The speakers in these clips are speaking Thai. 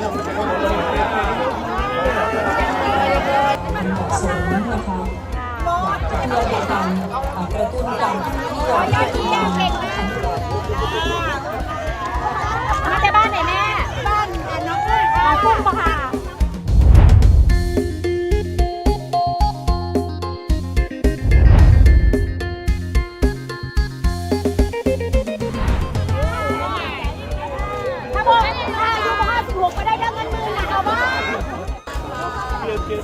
สูงนะคะเพื่เป็นการกระตุ้นการท่อดเยี่ยมมาการอก ก่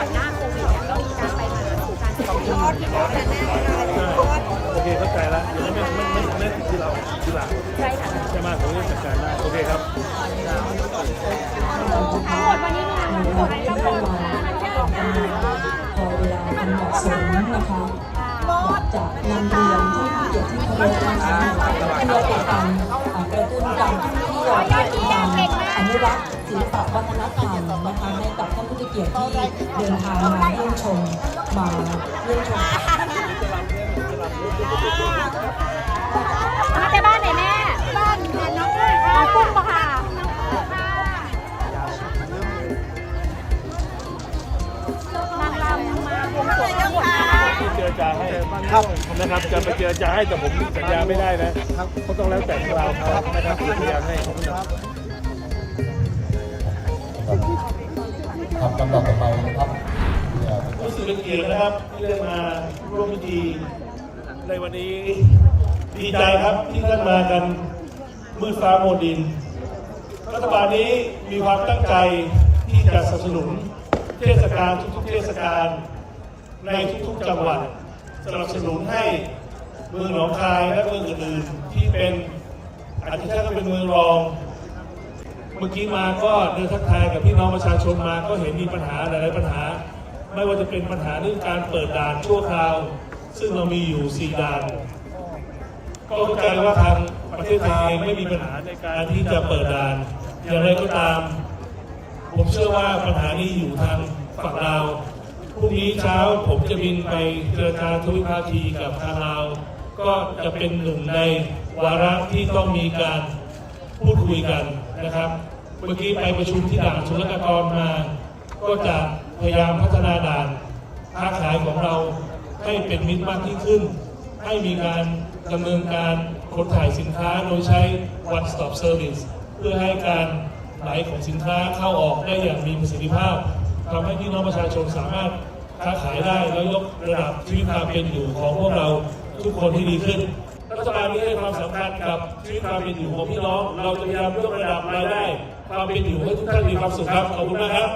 อนหน้าโควิดเนี่ยเรามีการไปมาหาสู่การสอบสวนโอเคเข้าใจแล้วเดี๋ยวไม่ไม่ไม่ไม่ที่เราที่หลังใช่ค่ะใช่ไหมผมจะจัดการได้โอเคครับทั้งหมดวันนี้มีทั้งหมดทั้งหมดพอเวลาอันเหมาะสมนะคะอยากจะนำเรียนที่ กียรติที่เคารพนะคะเพื่อเป็นการอ่ากระตุ้นการท่องเที่ยวเพื่อเป็นการอนุรักษ์ศิลปวัฒนธรรมนะคะให้กับท่านผู้เกียรติที่เดินทางมาเยี่ยมชมมาเยี่ยมชม จรจาให้ครับนะครับจะไปเจรจาให้แต่ผมสัญญาไม่ได้นะเขาต้องแล้วแต่ของเราครับนะครับผมพยายามให้ขอบคุณครับครับลำดับต่อไปนะครับรู้สึกเป็นเกียรตินะครับที่ได้มาร่วมพิธีในวันนี้ดีใจครับที่ท่านมากันมืดฟ้าโมดิน รัฐบาลนี้มีความตั้งใจที่จะสนับสนุนเทศกาลทุกๆเทศกาลในทุกๆจังหวัด สนับสนุนให้เมืองหนองคายและเมืองอื่นๆที่เป็นอาจจะใช้คำเป็นเมืองรอง เมื่อกี้มาก็เดินทักทายกับพี่น้องประชาชนมาก็เห็นมีปัญหาหลายๆปัญหา ไม่ว่าจะเป็นปัญหาเรื่องการเปิดด่านชั่วคราว ซึ่งเรามีอยู่4ด่านก็เข้าใจว่าทางประเทศไทยไม่มีปัญหาในการที่จะเปิดด่าน อย่างไรก็ตาม ผมเชื่อว่าปัญหานี้อยู่ทางฝั่งลาว พรุ่งนี้เช้าผมจะบินไปเจรจาทวิภาคีกับทางลาว ก็จะเป็นหนึ่งในวาระที่ต้องมีการพูดคุยกันนะครับ เมื่อกี้ไปประชุมที่ด่านศุลกากรมา ก็จะพยายามพัฒนาด่านค้าขายของเราให้เป็นมิตรมากยิ่งขึ้น ให้มีการดำเนินการขนถ่ายสินค้าโดยใช้ one stop service เพื่อให้การไหลของสินค้าเข้าออกได้อย่างมีประสิทธิภาพ ทำให้พี่น้องประชาชนสามารถค้าขายได้แล้วยกระดับชีวิตความเป็นอยู่ของพวกเราทุกคนที่ดีขึ้น รัฐบาลนี้ให้ความสำคัญกับชีวิตความเป็นอยู่ของพี่น้อง เราจะพยายามยกระดับรายได้ ความเป็นอยู่ให้ทุกท่านมีความสุขครับ ขอบคุณมากครับ